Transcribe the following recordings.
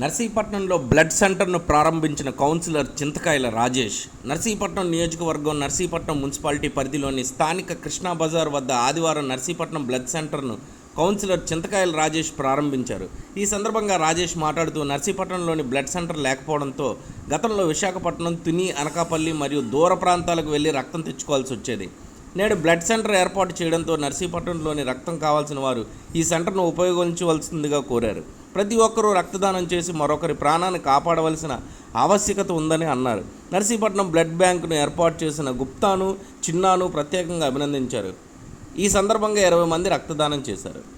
నర్సీపట్నంలో blood సెంటర్ను ప్రారంభించిన councillor Chintakayala Rajesh Narsipatnam నియోజకవర్గం నర్సీపట్నం మున్సిపాలిటీ పరిధిలోని స్థానిక కృష్ణా బజార్ వద్ద ఆదివారం నర్సీపట్నం బ్లడ్ సెంటర్ను కౌన్సిలర్ చింతకాయల రాజేష్ ప్రారంభించారు. ఈ సందర్భంగా రాజేష్ మాట్లాడుతూ నర్సీపట్నంలోని బ్లడ్ సెంటర్ లేకపోవడంతో గతంలో విశాఖపట్నం తుని అనకాపల్లి మరియు దూర ప్రాంతాలకు వెళ్ళి రక్తం తెచ్చుకోవాల్సి వచ్చేది. నేడు బ్లడ్ సెంటర్ ఏర్పాటు చేయడంతో నర్సీపట్నంలోని రక్తం కావాల్సిన వారు ఈ సెంటర్ను ఉపయోగించవలసిందిగా కోరారు. ప్రతి ఒక్కరూ రక్తదానం చేసి మరొకరి ప్రాణాన్ని కాపాడవలసిన ఆవశ్యకత ఉందని అన్నారు. నర్సీపట్నం బ్లడ్ బ్యాంకును ఏర్పాటు చేసిన గుప్తాను చిన్నాను ప్రత్యేకంగా అభినందించారు. ఈ సందర్భంగా ఇరవై మంది రక్తదానం చేశారు.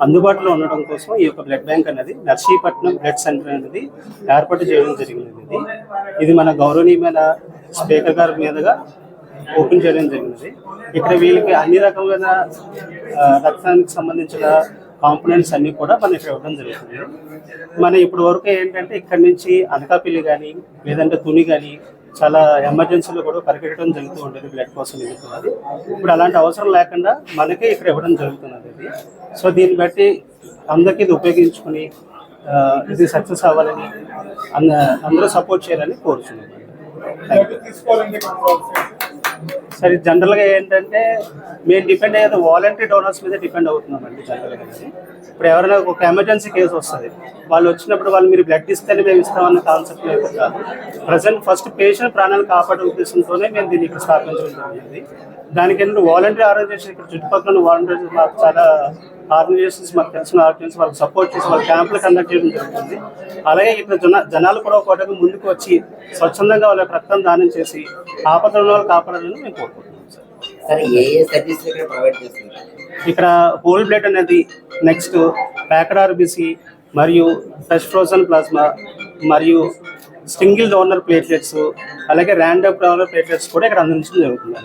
అందుబాటులో ఉండడం కోసం ఈ యొక్క బ్లడ్ బ్యాంక్ అనేది నర్సీపట్నం బ్లడ్ సెంటర్ అనేది ఏర్పాటు చేయడం జరిగింది ఇది ఇది మన గౌరవనీయమైన స్పీకర్ గారి మీదుగా ఓపెన్ చేయడం జరిగింది ఇక్కడ వీళ్ళకి అన్ని రకమైన రక్తానికి సంబంధించిన కాంపోనెంట్స్ అన్ని కూడా మనకి ఇక్కడ ఇవ్వడం జరుగుతుంది. మన ఇప్పటి వరకు ఏంటంటే ఇక్కడ నుంచి అనకాపల్లి కానీ లేదంటే తుని కానీ చాలా ఎమర్జెన్సీలో కూడా పరిగెట్టడం జరుగుతూ ఉంటుంది బ్లడ్ కోసం ఇప్పుడు అలాంటి అవసరం లేకుండా మనకే ఇక్కడ ఇవ్వడం జరుగుతుంది ఇది సో దీన్ని బట్టి అందరికీ ఇది ఉపయోగించుకుని ఇది సక్సెస్ అవ్వాలని అంద అందరూ సపోర్ట్ చేయాలని కోరుచున్నాను. థ్యాంక్ యూ సరే జనరల్గా ఏంటంటే మేము డిపెండ్ అయ్యేది వాలంటరీ డోనర్స్ మీద డిపెండ్ అవుతున్నామండి జనరల్గా ఇప్పుడు ఎవరైనా ఒక ఎమర్జెన్సీ కేసు వస్తుంది వాళ్ళు వచ్చినప్పుడు వాళ్ళు మీరు బ్లడ్ ఇస్తేనే మేము ఇస్తామన్న కాన్సెప్ట్ లేదు కాదు ప్రజెంట్ ఫస్ట్ పేషెంట్ ప్రాణాలు కాపాడే ఉద్దేశంతోనే మేము దీన్ని ఇక్కడ స్థాపించడం జరిగింది. దానికి ఏంటంటే వాలంటరీ ఆర్గనైజేషన్ ఇక్కడ చుట్టుపక్కల వాలంటీర్స్ మాకు చాలా ఆర్గనైజేషన్స్ మాకు తెలిసిన ఆర్గనైజేషన్స్ వాళ్ళకి సపోర్ట్ చేసి వాళ్ళ క్యాంపులు కండక్ట్ చేయడం జరుగుతుంది. అలాగే ఇక్కడ జన జనాలు కూడా ఒక అడుగు ముందుకు వచ్చి స్వచ్ఛందంగా వాళ్ళ రక్తం దానం చేసి ఆపదల వాళ్ళు కాపాడాలని మేము కోరుకుంటున్నాం ఇక్కడ హోల్ బ్లడ్ అనేది నెక్స్ట్ ప్యాకెడ్ ఆర్బిసి మరియు ఫ్రెష్ ఫ్రోజన్ ప్లాస్మా మరియు సింగిల్ డోనర్ ప్లేట్లెట్స్ అలాగే ర్యాండమ్ డోనర్ ప్లేట్లెట్స్ కూడా ఇక్కడ అందించడం జరుగుతుంది.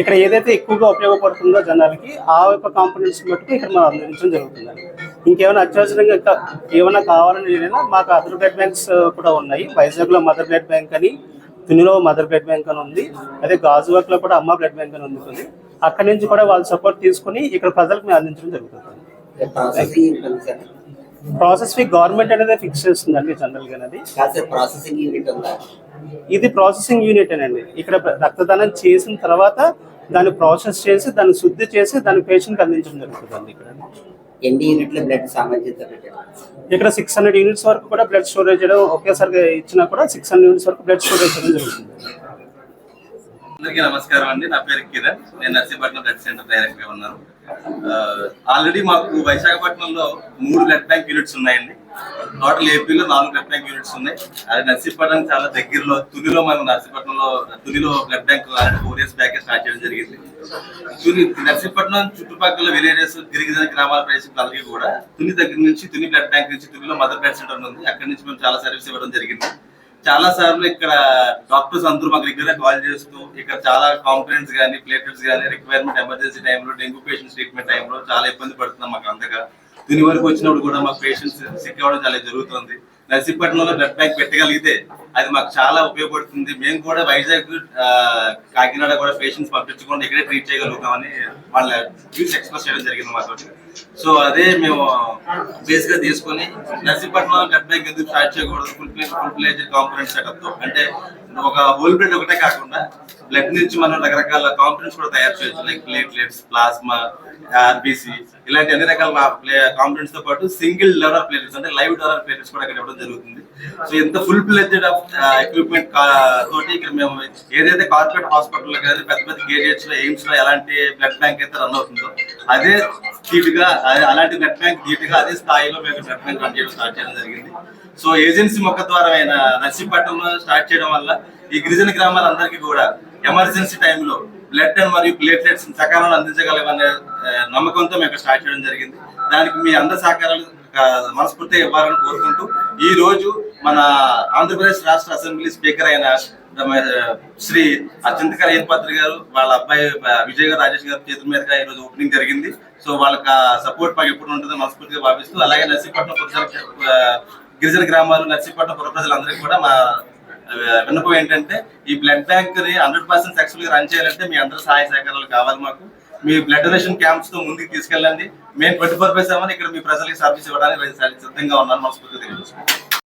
ఇక్కడ ఏదైతే ఎక్కువగా ఉపయోగపడుతుందో జనాలకి ఆ యొక్క కాంపనెంట్స్ మట్టుకు ఇక్కడ మనం అందించడం జరుగుతుంది ఇంకేమైనా అత్యవసరంగా ఏమైనా కావాలని ఏదైనా మాకు అదర్ బ్లడ్ బ్యాంక్స్ కూడా ఉన్నాయి. వైజాగ్లో మదర్ బ్లడ్ బ్యాంక్ అని తునిలో మదర్ బ్లడ్ బ్యాంక్ అని ఉంది. అదే గాజువాక్లో కూడా అమ్మ బ్లడ్ బ్యాంక్ అని ఉంటుంది. అక్కడి నుంచి కూడా వాళ్ళు సపోర్ట్ తీసుకుని ఇక్కడ ప్రజలకు మేము అందించడం జరుగుతుంది ప్రాసెస్ ఫీ గవర్నమెంట్ అనేది ఫిక్స్ చేస్తుందండి జనరల్గా అది ప్రాసెసింగ్ యూనిట్ ఇది ప్రాసెసింగ్ యూనిట్ అండి ఇక్కడ రక్తదానం చేసిన తర్వాత దాన్ని ప్రాసెస్ చేసి దాన్ని శుద్ధి చేసి దాన్ని పేషెంట్ అందించడం జరుగుతుంది ఇక్కడ. ఎన్ని యూనిట్ల బ్లడ్ సామర్థ్యత ఇక్కడ సిక్స్ హండ్రెడ్ యూనిట్స్ వరకు కూడా బ్లడ్ స్టోరేజ్ చేయడం ఒకేసారి ఇచ్చినా కూడా సిక్స్ హండ్రెడ్ యూనిట్స్ వరకు బ్లడ్ స్టోరేజ్ చేయడం జరుగుతుంది. అందరికీ నమస్కారం అండి. నా పేరు కిరణ్. నేను నర్సీపట్నం బ్లడ్ సెంటర్ డైరెక్ట్గా ఉన్నాను. ఆల్రెడీ మాకు విశాఖపట్నంలో మూడు బ్లడ్ బ్యాంక్ యూనిట్స్ ఉన్నాయండి. టోటల్ ఏపీలో నాలుగు బ్లడ్ బ్యాంక్ యూనిట్స్ ఉన్నాయి. అది నర్సీపట్నం చాలా దగ్గరలో తునిలో మనం నర్సీపట్నంలో తునిలో blood bank four years back start చేయడం జరిగింది. తుని నర్సీపట్నం చుట్టుపక్కల విలేజెస్ గిరిగిన గ్రామాల ప్రదేశాలకి కూడా తుని దగ్గర నుంచి తుని బ్లడ్ బ్యాంక్ నుంచి తునిలో మదర్ బ్లడ్ సెంటర్ ఉంది. అక్కడి నుంచి మేము చాలా సర్వీస్ ఇవ్వడం జరిగింది. చాలా సార్లు ఇక్కడ డాక్టర్స్ అందరూ మాకు రెగ్యులర్ కాల్ చేస్తూ ఇక్కడ చాలా కాంప్లైంట్స్ కానీ ప్లేటెట్స్ కానీ రిక్వైర్మెంట్ ఎమర్జెన్సీ టైంలో డెంగ్యూ పేషెంట్స్ ట్రీట్మెంట్ టైంలో చాలా ఇబ్బంది పడుతున్నాం మాకు అంతగా. దీని వరకు వచ్చినప్పుడు కూడా మాకు పేషెంట్స్ సిక్ అవ్వడం చాలా జరుగుతుంది. నర్సీపట్నంలో బ్లడ్ బ్యాంక్ పెట్టగలిగితే అది మాకు చాలా ఉపయోగపడుతుంది. మేము కూడా వైజాగ్ కాకినాడ కూడా పేషెంట్స్ పంపించకుండా ఇక్కడే ట్రీట్ చేయగలుగుతామని వాళ్ళ వ్యూస్ ఎక్స్ప్రెస్ చేయడం జరిగింది మాతో సో అదే మేము బేస్గా తీసుకొని నర్సీపట్నం బ్లడ్ బ్యాంక్ ఎందుకు స్టార్ట్ చేయకూడదు? ఫుల్ ఫుల్ ప్లేజ్ కాంపరెంట్ సెటప్తో. అంటే ఒక హోల్ బ్లడ్ ఒకటే కాకుండా బ్లడ్ నుంచి మనం రకరకాల కాంపనెంట్స్ కూడా తయారు చేయొచ్చు. లైక్ ప్లేట్లెట్స్ ప్లాస్మా ఆర్బిసి ఇలాంటి అన్ని రకాల కాంపనెంట్స్తో పాటు సింగిల్ డోనర్ ప్లేటెట్స్ అంటే లైవ్ డోనర్ ప్లేటెట్స్ కూడా ఇక్కడ ఇవ్వడం జరుగుతుంది. సో ఇంత ఫుల్ ప్లెజ్డ్ ఆఫ్ ఎక్విప్మెంట్ తోటి ఇక్కడ మేము ఏదైతే కార్పొరేట్ హాస్పిటల్ కానీ పెద్ద పెద్ద గేరియట్స్లో ఎయిమ్స్లో ఎలాంటి బ్లడ్ బ్యాంక్ అయితే రన్ అవుతుందో అదే ధీటుగా అలాంటి నెట్ బ్యాంక్ ధీటుగా అదే స్థాయిలో మేము నెట్ బ్యాంక్ రన్ చేయడం స్టార్ట్ చేయడం జరిగింది. సో ఏజెన్సీ ముఖ ద్వారా అయిన నర్సీపట్నంలో స్టార్ట్ చేయడం వల్ల ఈ గిరిజన గ్రామాలందరికీ కూడా ఎమర్జెన్సీ టైంలో బ్లడ్ అండ్ మరియు ప్లేట్లెట్స్ సకాలంలో అందించగలమనే నమ్మకంతో మేము స్టార్ట్ చేయడం జరిగింది. దానికి మీ అందరి సహకారాలు మనస్ఫూర్తిగా ఇవ్వాలని కోరుకుంటూ ఈ రోజు మన ఆంధ్రప్రదేశ్ రాష్ట్ర అసెంబ్లీ స్పీకర్ అయిన శ్రీ అత్యంత ఏర్పాత్రి గారు వాళ్ళ అబ్బాయి విజయ్ గారు రాజేష్ గారి చేతుల మీదుగా ఈ రోజు ఓపెనింగ్ జరిగింది. సో వాళ్ళకి సపోర్ట్ మాకు ఎప్పుడు ఉంటుందో మనస్ఫూర్తిగా భావిస్తూ అలాగే నర్సీపట్నం గిరిజన గ్రామాలు నర్సీపట్నం పుర ప్రజలందరికీ కూడా మా విన్నపం ఏంటంటే ఈ బ్లడ్ బ్యాంక్ని హండ్రెడ్ పర్సెంట్ సక్సెస్ఫుల్గా రన్ చేయాలంటే మీ అందరి సహాయ సహకారాలు కావాలి మాకు. మీ బ్లడ్ డొనేషన్ క్యాంప్స్తో ముందుకు తీసుకెళ్ళండి. మేము ట్వంటీ ఫోర్ బై సెవెన్ ఇక్కడ మీ ప్రజలకి సర్వీస్ ఇవ్వడానికి సిద్ధంగా ఉన్నాను మనస్ఫూర్తిగా తెలియజేస్తున్నాను